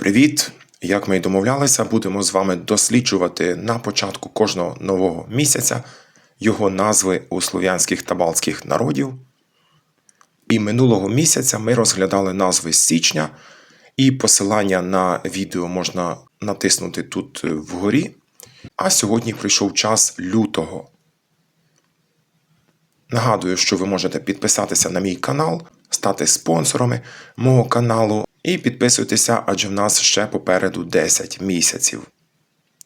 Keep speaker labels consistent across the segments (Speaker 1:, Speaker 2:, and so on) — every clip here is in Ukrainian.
Speaker 1: Привіт! Як ми й домовлялися, будемо з вами досліджувати на початку кожного нового місяця його назви у слов'янських та балтських народів. І минулого місяця ми розглядали назви січня, і посилання на відео можна натиснути тут е, вгорі. А сьогодні прийшов час лютого. Нагадую, що ви можете підписатися на мій канал, стати спонсорами мого каналу і підписуйтеся, адже в нас ще попереду 10 місяців.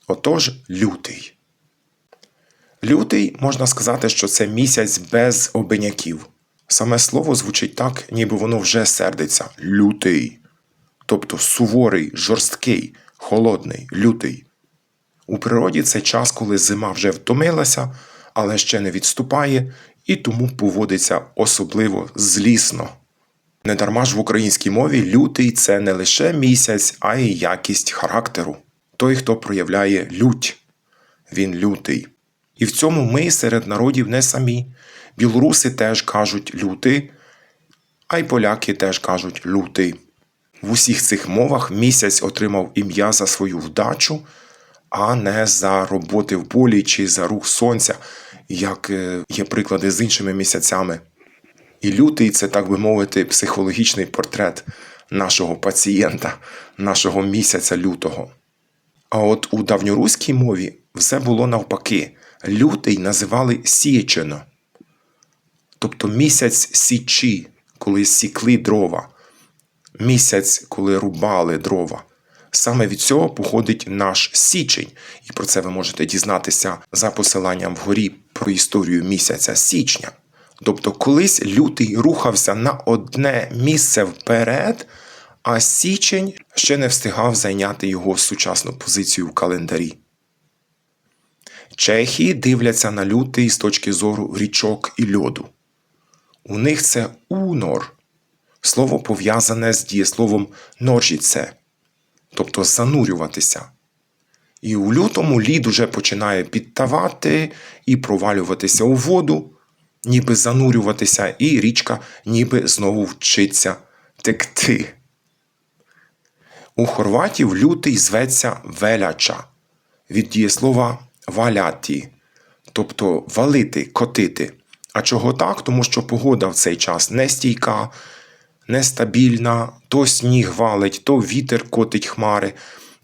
Speaker 1: Отож, лютий. Лютий можна сказати, що це місяць без обиняків. Саме слово звучить так, ніби воно вже сердиться лютий. Тобто суворий, жорсткий, холодний, лютий. У природі це час, коли зима вже втомилася, але ще не відступає і тому поводиться особливо злісно. Недарма ж в українській мові лютий це не лише місяць, а й якість характеру. Той, хто проявляє лють, він лютий. І в цьому ми серед народів не самі. Білоруси теж кажуть лютий, а й поляки теж кажуть лютий. В усіх цих мовах місяць отримав ім'я за свою вдачу, а не за роботи в полі чи за рух сонця, як е, є приклади з іншими місяцями. І лютий це, так би мовити, психологічний портрет нашого пацієнта, нашого місяця лютого. А от у давньоруській мові все було навпаки. Лютий називали січено, тобто місяць січі, коли сікли дрова, місяць, коли рубали дрова. Саме від цього походить наш січень, і про це ви можете дізнатися за посиланням вгорі про історію місяця січня. Тобто, колись лютий рухався на одне місце вперед, а січень ще не встигав зайняти його сучасну позицію в календарі. Чехи дивляться на лютий з точки зору річок і льоду. У них це унор, слово пов'язане з дієсловом норжіце, тобто занурюватися. І у лютому лід уже починає підтавати і провалюватися у воду, ніби занурюватися, і річка ніби знову вчиться текти. У хорватів лютий зветься веляча від дієслова валяті, тобто валити, котити. А чого так? Тому що погода в цей час нестійка, нестабільна, то сніг валить, то вітер котить хмари,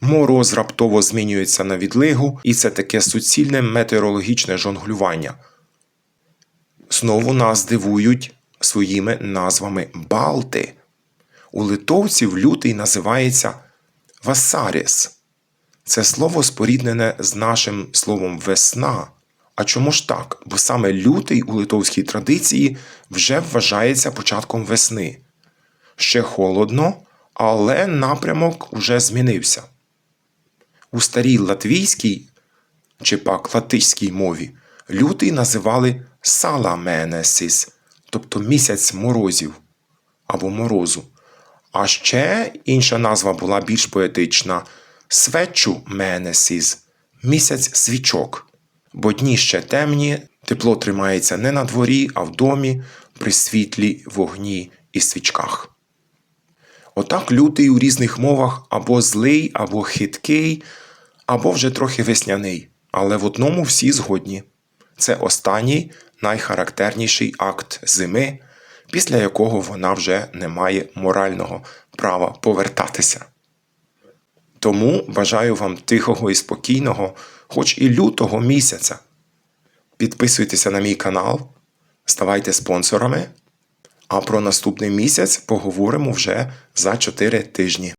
Speaker 1: мороз раптово змінюється на відлигу, і це таке суцільне метеорологічне жонглювання. Знову нас дивують своїми назвами Балти. У литовців лютий називається Васаріс. Це слово споріднене з нашим словом весна. А чому ж так? Бо саме лютий у литовській традиції вже вважається початком весни. Ще холодно, але напрямок уже змінився. У старій латвійській чи пак латиській мові лютий називали Саламенесіс, тобто місяць морозів або морозу. А ще інша назва була більш поетична свечу менесіс, місяць свічок. Бо дні ще темні, тепло тримається не на дворі, а в домі, при світлі, вогні і свічках. Отак лютий у різних мовах або злий, або хиткий, або вже трохи весняний. Але в одному всі згодні. Це останній найхарактерніший акт зими, після якого вона вже не має морального права повертатися. Тому бажаю вам тихого і спокійного, хоч і лютого місяця. Підписуйтеся на мій канал, ставайте спонсорами, а про наступний місяць поговоримо вже за 4 тижні.